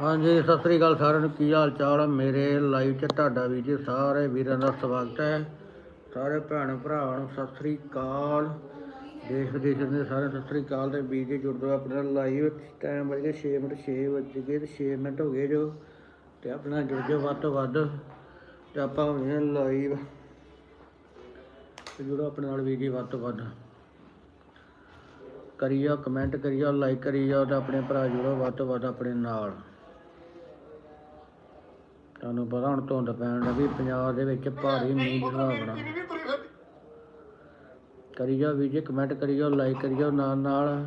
ਹਾਂਜੀ, ਸਤਿ ਸ੍ਰੀ ਅਕਾਲ ਸਾਰਿਆਂ ਨੂੰ। ਕੀ ਹਾਲ ਚਾਲ ਹੈ ਮੇਰੇ ਲਾਈਵ 'ਚ ਤੁਹਾਡਾ ਵੀ ਜੀ ਸਾਰੇ ਵੀਰਾਂ ਦਾ ਸਵਾਗਤ ਹੈ। ਸਾਰੇ ਭੈਣ ਭਰਾਵਾਂ ਨੂੰ ਸਤਿ ਸ੍ਰੀ ਅਕਾਲ। ਦੇਸ਼ ਵਿਦੇਸ਼ ਦੇ ਸਾਰੇ ਸਤਿ ਸ੍ਰੀ ਅਕਾਲ ਤੇ ਵੀਰ ਜੀ ਜੁੜਦੇ ਆਪਣਾ ਲਾਈਵ ਟਾਈਮ ਵਜ 6 ਮਿੰਟ 6 ਵੱਜ ਗਏ ਤੇ 6 ਮਿੰਟ ਹੋ ਗਏ ਜੋ। ਤੇ ਆਪਣਾ ਜੁੜ ਜਾਓ ਵੱਧ ਤੋਂ ਵੱਧ। ਤੇ ਆਪਾਂ ਹੋ ਹਾਂ ਲਾਈਵ ਤੇ ਜੁੜੋ ਆਪਣੇ ਨਾਲ ਵੀਰ ਜੀ ਵੱਧ ਤੋਂ ਵੱਧ। ਕਰੀ ਜਾਓ ਕਮੈਂਟ ਕਰੀ ਜਾਓ ਲਾਈਕ ਕਰੀ ਜਾਓ ਤੇ ਆਪਣੇ ਭਰਾ ਜੁੜੋ ਵੱਧ ਤੋਂ ਵੱਧ ਆਪਣੇ ਨਾਲ। ਤੁਹਾਨੂੰ ਪਤਾ ਹੁਣ ਧੁੰਦ ਪੈਣ ਲੱਗੀ ਪੰਜਾਬ ਦੇ ਵਿੱਚ ਭਾਰੀ ਮੀਂਹ ਦੀ ਸੰਭਾਵਨਾ ਕਰੀ ਜਾਓ ਵੀਰ ਜੀ ਕਮੈਂਟ ਕਰੀ ਜਾਓ ਲਾਈਕ ਕਰੀ ਜਾਓ ਨਾਲ ਨਾਲ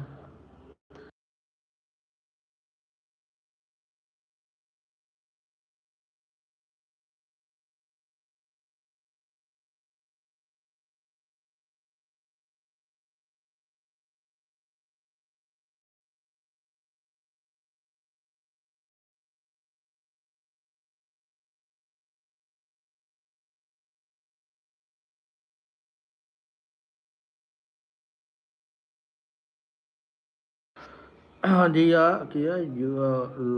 ਹਾਂਜੀ ਆ ਕੀ ਆ? You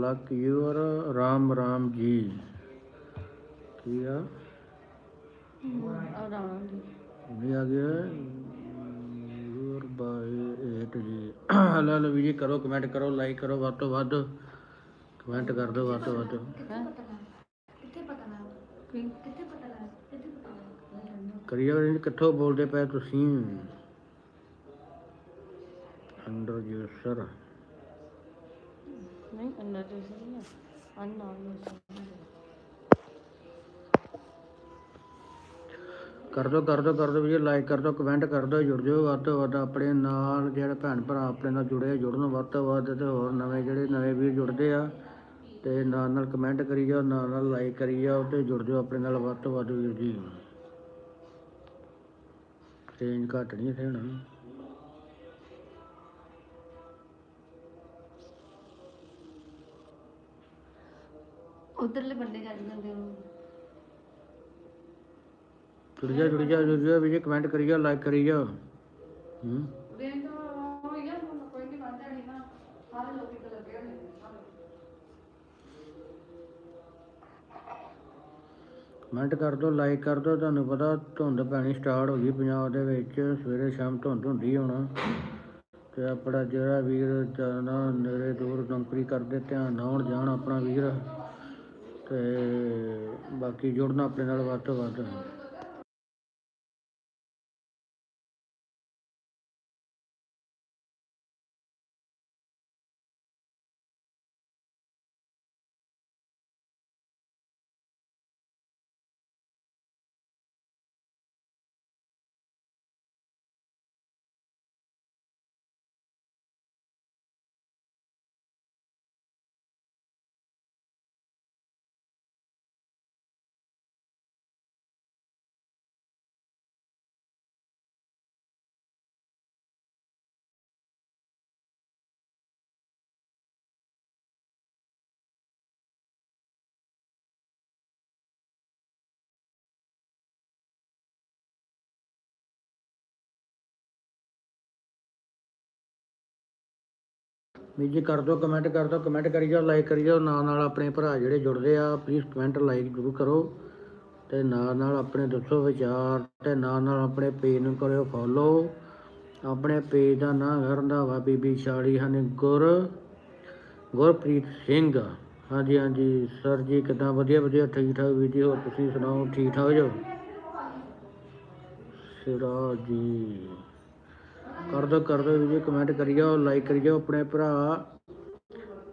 look your Ram Ram ji. ਕੀ ਆ? ਆਰਾਮ ਜੀ। ਵੀ ਆ ਗਿਆ। ਯੂਰ ਬਾਈ 8 ਜੀ। ਹਲੋ ਹਲੋ ਵੀ ਜੀ ਕਰੋ ਕਮੈਂਟ ਕਰੋ ਲਾਈਕ ਕਰੋ ਵੱਧ ਤੋਂ ਵੱਧ। ਕਮੈਂਟ ਕਰ ਦਿਓ ਵੱਧ ਤੋਂ ਵੱਧ। ਕਿੱਥੇ ਪਤਾ ਲੱਗ ਕਿੱਥੇ ਪਤਾ ਲੱਗ ਕਰੀਏ ਕਿੱਥੋਂ ਬੋਲਦੇ ਪਏ ਤੁਸੀਂ? ਅੰਡਰ ਯੂਸਰ ਨਹੀਂ ਅੰਦਰ ਜੋ ਸੀ ਨਾ ਅਨਨੋਨ ਕਰ ਦੋ ਕਰ ਦੋ ਕਰ ਦੋ ਵੀ ਲਾਈਕ ਕਰ ਦੋ ਕਮੈਂਟ ਕਰ ਦੋ, ਜੁੜ ਜਾਓ ਵੱਧ ਤੋਂ ਵੱਧ ਆਪਣੇ ਨਾਲ, ਜਿਹੜੇ ਭੈਣ ਭਰਾ ਆਪਣੇ ਨਾਲ ਜੁੜੇ ਜੁੜਨ ਵੱਧ ਤੋਂ ਵੱਧ ਤੇ ਹੋਰ ਨਵੇਂ ਜਿਹੜੇ ਨਵੇਂ ਵੀਰ ਜੁੜਦੇ ਆ, ਤੇ ਨਾਲ ਨਾਲ ਕਮੈਂਟ ਕਰੀ ਜਾਓ, ਨਾਲ ਨਾਲ ਲਾਈਕ ਕਰੀ ਜਾਓ ਤੇ ਜੁੜ ਜਾਓ ਆਪਣੇ ਨਾਲ ਵੱਧ ਤੋਂ ਵੱਧ ਵੀਰ ਜੀ। ਚੇਂਜ ਘੱਟ ਨਹੀਂ ਇੱਥੇ ਹੁਣ। ਉਧਰਲੇ ਬੰਦੇ ਚੱਲ ਜਾਂਦੇ ਉਹ ਜੁੜ ਜਾ ਜੁੜ ਜਾ ਜੁੜ ਜਾ ਵੀ ਜੀ ਕਮੈਂਟ ਕਰੀ ਜਾਓ ਲਾਈਕ ਕਰੀ ਜਾਓ ਹੂੰ। ਵੇਖ ਤਾਂ ਉਹ ਯਾਰ ਹੁਣ ਕੋਈ ਨਹੀਂ ਬੰਦ ਨਹੀਂ ਨਾ। ਸਾਰੇ ਲੋਕੀ ਤਾਂ ਲੱਗੇ ਹੋਏ ਨੇ ਕਮੈਂਟ ਕਰ ਦਿਓ ਲਾਈਕ ਕਰ ਦਿਓ ਤੁਹਾਨੂੰ ਪਤਾ ਧੁੰਦ ਪੈਣੀ ਸਟਾਰਟ ਹੋ ਗਈ ਪੰਜਾਬ ਦੇ ਵਿੱਚ। ਸਵੇਰੇ ਸ਼ਾਮ ਧੁੰਦ ਹੁੰਦੀ ਹੁਣ। ਤੇ ਆਪਣਾ ਜਿਹੜਾ ਵੀਰ ਜਾਣਾ ਨੇੜੇ ਦੂਰ ਨੌਕਰੀ ਕਰਦੇ ਧਿਆਨ ਨਾਲ ਆਉਣ ਜਾਣ ਆਪਣਾ ਵੀਰ। ਤੇ ਬਾਕੀ ਜੁੜਨਾ ਆਪਣੇ ਨਾਲ ਵੱਧ ਤੋਂ ਵੱਧ। ਵੀ ਜੀ ਕਰ ਦਿਓ ਕਮੈਂਟ ਕਰ ਦਿਓ ਕਮੈਂਟ ਕਰੀ ਜਾਓ ਲਾਈਕ ਕਰੀ ਜਾਓ, ਨਾਲ ਨਾਲ ਆਪਣੇ ਭਰਾ ਜਿਹੜੇ ਜੁੜਦੇ ਆ ਪਲੀਜ਼ ਕਮੈਂਟ ਲਾਈਕ ਜ਼ਰੂਰ ਕਰੋ ਤੇ ਨਾਲ ਨਾਲ ਆਪਣੇ ਦੱਸੋ ਵਿਚਾਰ ਤੇ ਨਾਲ ਨਾਲ ਆਪਣੇ ਪੇਜ ਨੂੰ ਕਰਿਓ ਫੋਲੋ ਆਪਣੇ ਪੇਜ ਦਾ ਨਾਮ ਰੰਧਾਵਾ ਬੀਬੀ ਸ਼ਾਲੀ ਹਨ ਗੁਰ, ਗੁਰਪ੍ਰੀਤ ਸਿੰਘ। ਹਾਂਜੀ ਹਾਂਜੀ ਸਰ ਜੀ, ਕਿਦਾਂ? ਵਧੀਆ ਵਧੀਆ, ਠੀਕ ਠਾਕ ਵੀਡੀਓ ਤੁਸੀਂ ਸੁਣਾਓ, ਠੀਕ ਠਾਕ ਜੋ? ਸਿਰਾ ਜੀ। ਕਰ ਦਿਓ ਕਰ ਦਿਓ ਵੀਡੀਓ ਕਮੈਂਟ ਕਰੀ ਜਾਓ ਲਾਈਕ ਕਰੀ ਜਾਓ ਆਪਣੇ ਭਰਾ।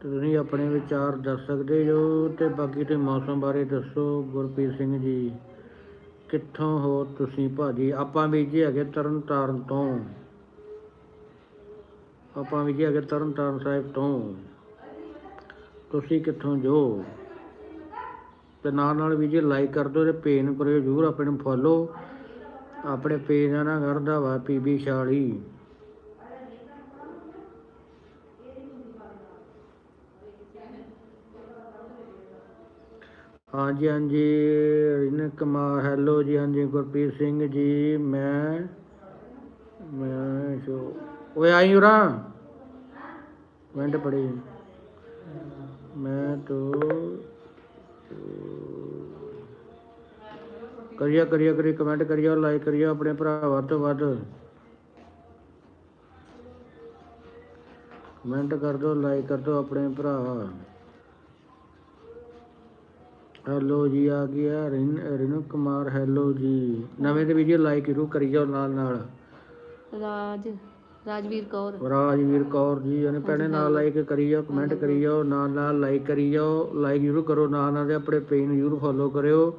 ਤੁਸੀਂ ਆਪਣੇ ਵਿਚਾਰ ਦੱਸ ਸਕਦੇ ਹੋ ਤੇ ਬਾਕੀ ਤੇ ਮੌਸਮ ਬਾਰੇ ਦੱਸੋ, ਗੁਰਪ੍ਰੀਤ ਸਿੰਘ ਜੀ। ਕਿੱਥੋਂ ਹੋ ਤੁਸੀਂ ਭਾਜੀ? ਆਪਾਂ ਵੀ ਜੀ ਹੈਗੇ ਤਰਨ ਤਾਰਨ ਤੋਂ। ਆਪਾਂ ਵੀ ਜੀ ਹੈਗੇ ਤਰਨ ਤਾਰਨ ਸਾਹਿਬ ਤੋਂ। ਤੁਸੀਂ ਕਿੱਥੋਂ ਜੋ? ਤੇ ਨਾਲ ਨਾਲ ਵੀ ਜੀ ਲਾਈਕ ਕਰ ਦਿਓ ਤੇ ਪੇਜ ਨੂੰ ਕਰਿਓ, ਜਰੂਰ ਆਪਣੇ ਨੂੰ ਫੋਲੋ ਆਪਣੇ ਪੇਜ ਦਾ ਨਾ ਕਰਦਾ ਵਾ ਪੀਬੀ 46 ਹਾਂਜੀ ਹਾਂਜੀ। ਰਿਨ ਕੁਮਾਰ, ਹੈਲੋ ਜੀ। ਹਾਂਜੀ, ਗੁਰਪ੍ਰੀਤ ਸਿੰਘ ਜੀ, ਮੈਂ ਮੈਂ ਸ਼ੋ ਓਏ, ਆਈ ਉਰਾ? ਮਿੰਟ ਪੜੀ ਮੈਂ ਤੋ ਕਰਿਆ ਕਰਿਆ, ਕਰੀ, ਕਮੈਂਟ ਕਰਿਆ, ਲਾਈਕ ਕਰਿਆ, ਆਪਣੇ ਭਰਾ ਵੱਧ ਤੋਂ ਵੱਧ। ਕਮੈਂਟ ਕਰ ਦਿਓ ਲਾਈਕ ਕਰ ਦਿਓ ਆਪਣੇ ਭਰਾ। ਹੈਲੋ ਜੀ ਆ ਗਿਆ ਰਿਨ ਰਿਨੂ ਕੁਮਾਰ ਹੈਲੋ ਜੀ। ਨਵੇਂ ਦੇ ਵੀਡੀਓ ਲਾਈਕ ਜ਼ਰੂਰ ਕਰੀ ਜਾਓ ਨਾਲ ਨਾਲ। ਰਾਜ ਰਾਜਵੀਰ ਕੌਰ। ਰਾਜਵੀਰ ਕੌਰ ਜੀ ਇਹਨੇ ਭੈਣੇ ਨਾਲ ਲਾਈਕ ਕਰੀ ਜਾਓ ਕਮੈਂਟ ਕਰੀ ਜਾਓ ਨਾਲ ਨਾਲ ਲਾਈਕ ਕਰੀ ਜਾਓ। ਲਾਈਕ ਜ਼ਰੂਰ ਕਰੋ ਨਾਲ ਨਾਲ ਤੇ ਆਪਣੇ ਪੇਜ ਨੂੰ ਜ਼ਰੂਰ ਫੋਲੋ ਕਰਿਓ।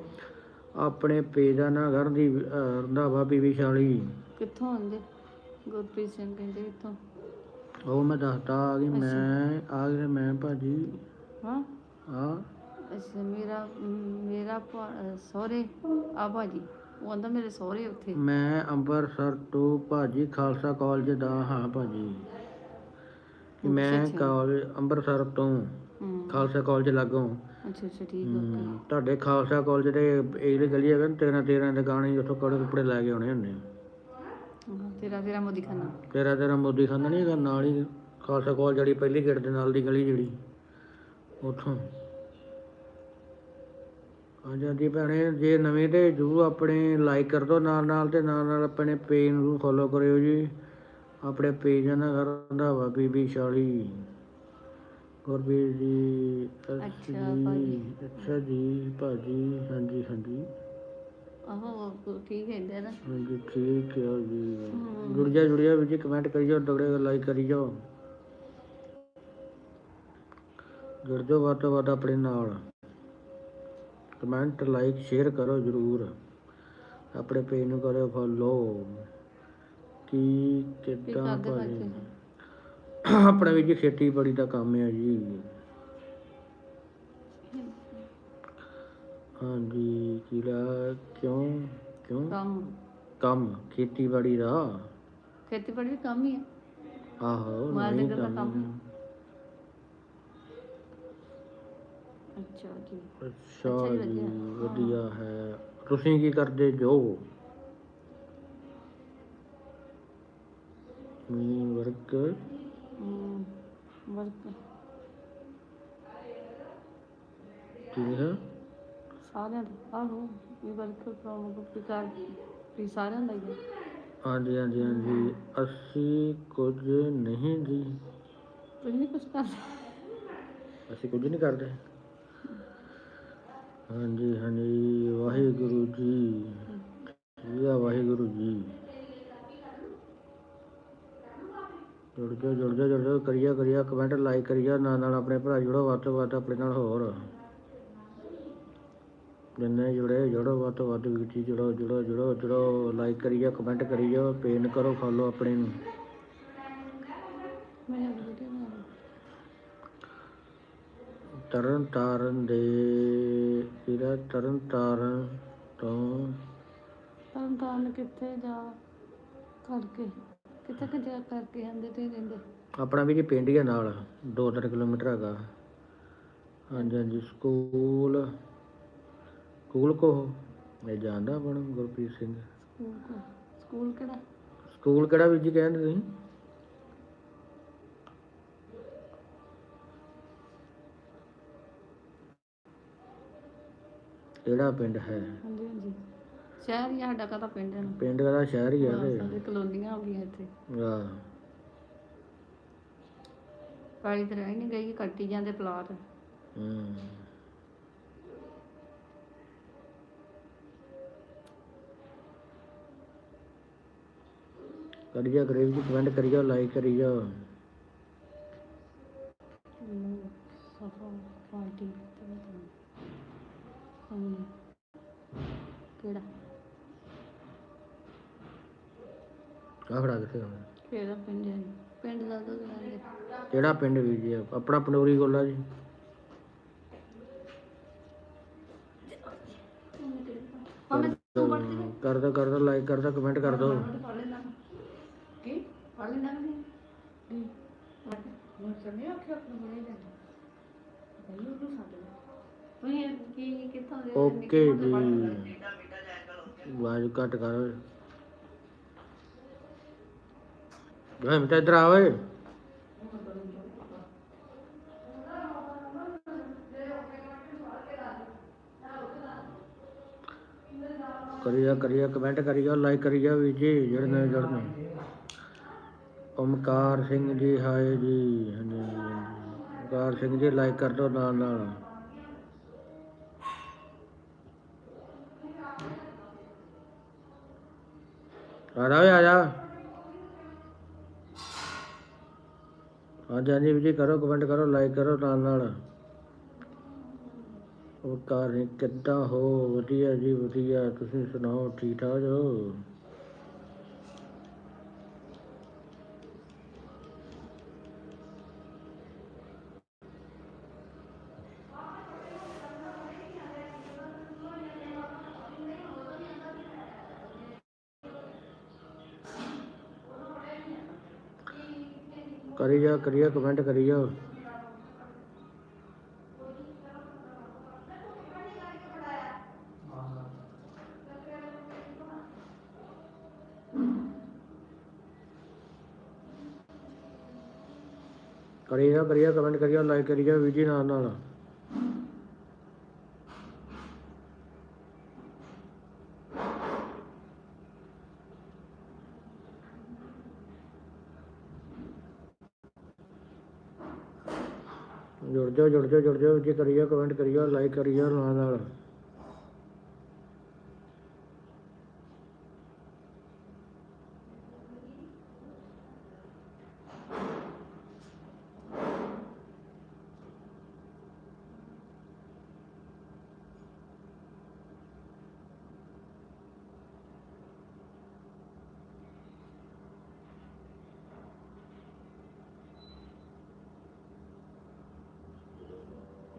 ਆਪਣੇ ਪੇਜ ਦਾ ਨਾਂ ਗਰਦੀ ਰੰਧਾਵਾ ਬੀਬੀ ਸ਼ਾਲੀ। ਕਿੱਥੋਂ ਆਉਂਦੇ? ਗੁਰਪ੍ਰੀਤ ਸਿੰਘ ਕਹਿੰਦੇ ਇੱਥੋਂ। ਉਹ ਮੈਂ ਦੱਸਤਾ ਆ ਗਈ ਮੈਂ ਆ ਗਿਆ ਮੈਂ ਭਾਜੀ। ਹਾਂ। ਆ ਅੱਛਾ ਮੇਰਾ ਮੇਰਾ ਭਾ- ਸਹੁਰੇ ਆ ਭਾਜੀ ਉਹ ਆਂਦਾ ਮੇਰੇ ਸਹੁਰੇ ਉੱਥੇ। ਮੈਂ ਅੰਮ੍ਰਿਤਸਰ ਤੋਂ ਭਾਜੀ ਖਾਲਸਾ ਕਾਲਜ ਦਾ ਹਾਂ ਭਾਜੀ। ਮੈਂ ਕਾਲਜ ਅੰਮ੍ਰਿਤਸਰ ਤੋਂ ਖਾਲਸਾ ਕਾਲਜ ਲੱਗੋਂ। ਅੱਛਾ ਅੱਛਾ ਠੀਕ ਆ ਤੁਹਾਡੇ ਖਾਲਸਾ ਕਾਲਜ ਦੇ ਇਹਦੇ ਗਲੀ ਹੈਗਾ ਨਾ 13 13 ਦੇ ਗਾਣੇ ਉੱਥੋਂ ਕੜੇ ਕੁਪੜੇ ਲੈ ਕੇ ਆਉਣੇ ਹੁੰਦੇ ਹਾਂ, ਤੇਰਾ ਤੇਰਾ ਮੋਦੀ ਖਾਨਾ। ਤੇਰਾ ਤੇਰਾ ਮੋਦੀ ਖਾਨਾ ਨਹੀਂ ਹੈਗਾ ਨਾਲ ਹੀ ਖਾਲਸਾ ਕਾਲਜ ਜਿਹੜੀ ਪਹਿਲੀ ਗੇਟ ਦੇ ਨਾਲ ਦੀ ਗਲੀ ਜਿਹੜੀ ਉੱਥੋਂ। ਆ ਜਾਂਦੀ ਭੈਣੇ ਜੇ ਨਵੇਂ ਤੇ ਜਰੂਰ ਆਪਣੇ ਲਾਈਕ ਕਰ ਦਿਓ ਨਾਲ ਨਾਲ ਤੇ ਨਾਲ ਨਾਲ ਆਪਣੇ ਪੇਜ ਨੂੰ ਫੋਲੋ ਕਰਿਓ ਜੀ। ਆਪਣੇ ਪੇਜ ਦਾ ਦਾ ਬੀਬੀ ਸ਼ਾਲੀ। ਗੁਰਬੀਰ ਜੀ ਅੱਛਾ ਜੀ, ਭਾਜੀ। ਅੱਛਾ ਜੀ ਭਾਜੀ ਹਾਂਜੀ ਹਾਂਜੀ। ਆਹੋ ਠੀਕ ਆ ਨਾ? ਹਾਂਜੀ ਠੀਕ ਹੈ ਜੀ। ਜੁੜ ਜਾ ਜੁੜ ਜਾ ਵੀ ਜੀ ਕਮੈਂਟ ਕਰੀ ਜਾਓ ਤਗੜੇ ਲਾਈਕ ਕਰੀ ਜਾਓ। ਜੁੜ ਜਾਓ ਵੱਧ ਤੋਂ ਵੱਧ ਆਪਣੇ ਨਾਲ। ਕਮੈਂਟ ਲਾਈਕ ਸ਼ੇਅਰ ਕਰੋ ਜਰੂਰ। ਆਪਣੇ ਪੇਜ ਨੂੰ ਕਰਿਓ ਫੋਲੋ ਕੀ ਕਿੱਦਾਂ ਭਾਜੀ ਆਪਣਾ ਵੀ ਜੀ ਖੇਤੀਬਾੜੀ ਦਾ ਕੰਮ ਹੈ ਜੀ। ਹਾਂਜੀ ਕੀ ਲਾ ਕਿਉਂ? ਕਿਉਂ? ਕੰਮ। ਕੰਮ ਖੇਤੀਬਾੜੀ ਦਾ? ਖੇਤੀਬਾੜੀ ਵੀ ਕੰਮ ਹੀ ਆ ਆਹੋ ਮਾਲ ਨਹੀਂ ਦਾ ਕੰਮ ਕੰਮ ਅੱਛਾ ਜੀ। ਅੱਛਾ ਅੱਛਾ ਜੀ, ਜੀ ਵਧੀਆ। ਵਧੀਆ ਹੈ। ਤੁਸੀਂ ਕੀ ਕਰਦੇ ਜੋ? ਮੀਨ ਵਰਕ ਹਮ, ਵਰਕ ਕੀ ਹੈ? ਸਾਰਿਆਂ ਦਾ ਆਹੋ ਵੀ ਵਰਕ ਫਰੋਮ ਗੁਪਤਕਾਰ ਵੀ ਸਾਰਿਆਂ ਦਾ ਹੀ ਆ ਹਾਂਜੀ ਹਾਂਜੀ ਹਾਂਜੀ। ਅਸੀਂ ਕੁਝ ਨਹੀਂ ਜੀ। ਤੁਸੀਂ ਨਹੀਂ ਕੁਝ ਕਰਦੇ? ਅਸੀਂ ਕੁਝ ਨਹੀਂ ਕਰਦੇ। ਹਾਂਜੀ ਹਾਂਜੀ, ਵਾਹਿਗੁਰੂ ਜੀ। ਜੀ ਆ ਵਾਹਿਗੁਰੂ ਜੀ? ਜੁੜ ਜਾ ਜੁੜ ਜਾ ਜੁੜ ਜਾ ਕਰੀਆ ਕਰੀਆ ਕਮੈਂਟ ਲਾਈਕ ਕਰੀਆ, ਨਾਲ ਨਾਲ ਆਪਣੇ ਭਰਾ ਜੁੜੋ, ਵੱਧ ਤੋਂ ਵੱਧ ਆਪਣੇ ਨਾਲ ਹੋਰ। ਜਿੰਨੇ ਜੁੜੇ, ਜੁੜੋ, ਵੱਧ ਤੋਂ ਵੱਧ ਵੀਰ ਜੁੜੋ ਜੁੜੋ ਜੁੜੋ ਜੁੜੋ ਲਾਈਕ ਕਰੀਆ ਕਮੈਂਟ ਕਰੀਓ ਪੇਨ ਕਰੋ ਫੋਲੋ ਆਪਣੇ ਨੂੰ। ਮੈਂ ਵੀਡੀਓ ਬਣਾ ਤਰਨ ਤਾਰਨ ਦੇ ਇਹਦਾ ਤਰਨ ਤਾਰਨ ਤੋਂ। ਤਰਨ ਤਾਰਨ ਕਿੱਥੇ ਜਾ ਕਰਕੇ ਕਿੱਥੇ ਕਿ ਜਾ ਕਰਕੇ ਆਂਦੇ ਤੇ ਰਹਿੰਦੇ ਆਪਣਾ ਵੀ ਜੀ ਪਿੰਡ ਹੀ ਆ ਨਾਲ 2-3 ਕਿਲੋਮੀਟਰ ਹੈਗਾ। ਹਾਂਜੀ ਹਾਂਜੀ ਸਕੂਲ ਸਕੂਲ ਕੋ? ਮੈਂ ਜਾਣਦਾ ਆਪਣਾ ਗੁਰਪ੍ਰੀਤ ਸਿੰਘ। ਸਕੂਲ ਕਿਹੜਾ? ਸਕੂਲ ਕਿਹੜਾ ਵੀ ਜੀ ਕਹਿੰਦੇ ਤੁਸੀਂ? ਕਿਹੜਾ ਪਿੰਡ ਹੈ? ਹਾਂਜੀ ਹਾਂਜੀ। ਸ਼ਹਿਰ ਹੀ ਆ ਸਾਡਾ ਕਾਹਦਾ ਪਿੰਡ ਹੈ? ਨਾ ਪਿੰਡ ਦਾ ਸ਼ਹਿਰ ਹੀ ਹੈ ਤੇ। ਸਾਡੇ ਕਲੋਨੀਆਂ ਹੋ ਗਈਆਂ ਇੱਥੇ। ਆਹ, ਕਾਲੀ ਤੇ ਰਹਿ ਨਹੀਂ ਗਈ ਕੱਟੀ ਜਾਂਦੇ ਪਲਾਟ। ਹਮ ਕਰੀਆ ਕਰੇ ਜੀ ਕਮੈਂਟ ਕਰੀਓ ਲਾਈਕ ਕਰੀਓ ਸਫਾ ਪਾਰਟੀ ਹਮ ਕਿਹੜਾ ਆਹ ਖੜਾ ਕਿੱਥੇ ਆ? ਕਿਹੜਾ ਪਿੰਡ ਹੈ ਪਿੰਡ ਦਾ ਤਾਂ ਜਾਣਦੇ ਕਿਹੜਾ ਪਿੰਡ ਵੀ ਜੀ? ਆਪਣਾ ਪਨੋਰੀ ਗੋਲਾ ਜੀ। ਕਰ ਦੋ ਕਰ ਦੋ ਲਾਈਕ ਕਰ ਦੋ ਕਮੈਂਟ ਕਰ ਦੋ। ਕੀ? ਪੜ ਨਹੀਂ ਮੈਂ? ਆਖਿਆ ਆਪਣਾ ਬਣੇ ਬਈ ਉਹ ਸਾਡੇ ਓਕੇ ਜੀ। ਆਵਾਜ਼ ਘੱਟ ਕਰ। ਓਏ ਮੈਂ ਤਾਂ ਇਧਰ ਆ ਕਰੀਆ ਕਰੀਆ ਕਮੈਂਟ ਕਰੀਆ ਲਾਈਕ ਕਰੀਆ ਵੀ ਜੀ, ਜੁੜਨੇ ਜੁੜਨੇ। ਓਮਕਾਰ ਸਿੰਘ ਜੀ, ਹਾਏ ਜੀ, ਹਾਂਜੀ ਓਮਕਾਰ ਸਿੰਘ ਜੀ ਲਾਈਕ ਕਰ ਦਿਓ ਨਾਲ ਨਾਲ। ਆ ਜਾ ਆ ਜਾ। ਹਾਂਜੀ ਹਾਂਜੀ ਵੀ ਜੀ, ਕਰੋ ਕਮੈਂਟ ਕਰੋ ਲਾਈਕ ਕਰੋ ਨਾਲ ਨਾਲ। ਉਹ ਕਾਰ ਕਿੱਦਾਂ? ਹੋ, ਵਧੀਆ ਜੀ ਵਧੀਆ। ਤੁਸੀਂ ਸੁਣਾਓ ਠੀਕ ਠਾਕ ਹੋ? ਕਰੀ ਜਾ ਕਰੀਆ ਕਮੈਂਟ ਕਰੀ ਜਾ ਕਰੀ ਜਾ ਕਮੈਂਟ ਕਰੀਆ ਲਾਈਕ ਕਰੀ ਜਾ ਵੀਡੀਓ ਨਾਲ ਨਾਲ। ਜੁੜ ਜਾਓ ਜੁੜ ਜਾਓ ਜੁੜ ਜਾਓ ਜੀ, ਕਰੀਓ ਕਮੈਂਟ ਕਰੀਓ ਲਾਈਕ ਕਰੀਓ ਨਾਲ ਨਾਲ।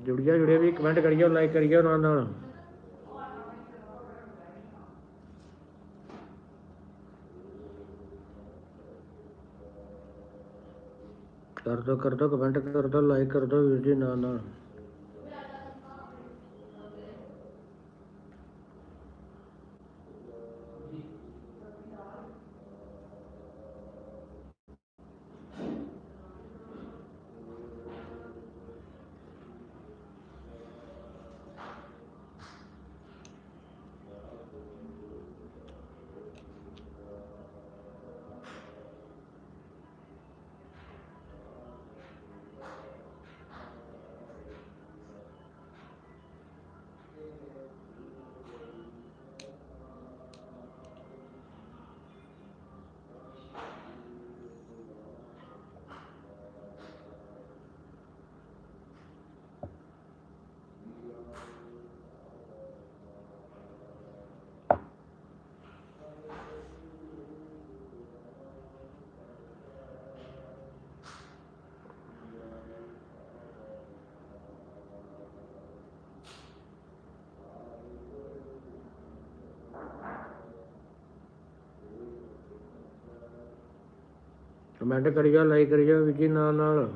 ਜੁੜ ਜਾ ਜੁੜਿਆ ਵੀ ਕਮੈਂਟ ਕਰੀਓ ਲਾਈਕ ਕਰੀਓ ਨਾਲ ਨਾਲ। ਕਰ ਦੋ ਕਰ ਦੋ ਕਮੈਂਟ ਕਰ ਦੋ ਲਾਈਕ ਕਰ ਦੋ ਵੀਰ ਜੀ ਨਾਲ ਨਾਲ। ਕਮੈਂਟ ਕਰੀ ਕਰੀਓ ਲਾਈਕ ਕਰੀ ਵੀਰ ਜੀ ਨਾਲ ਨਾਲ।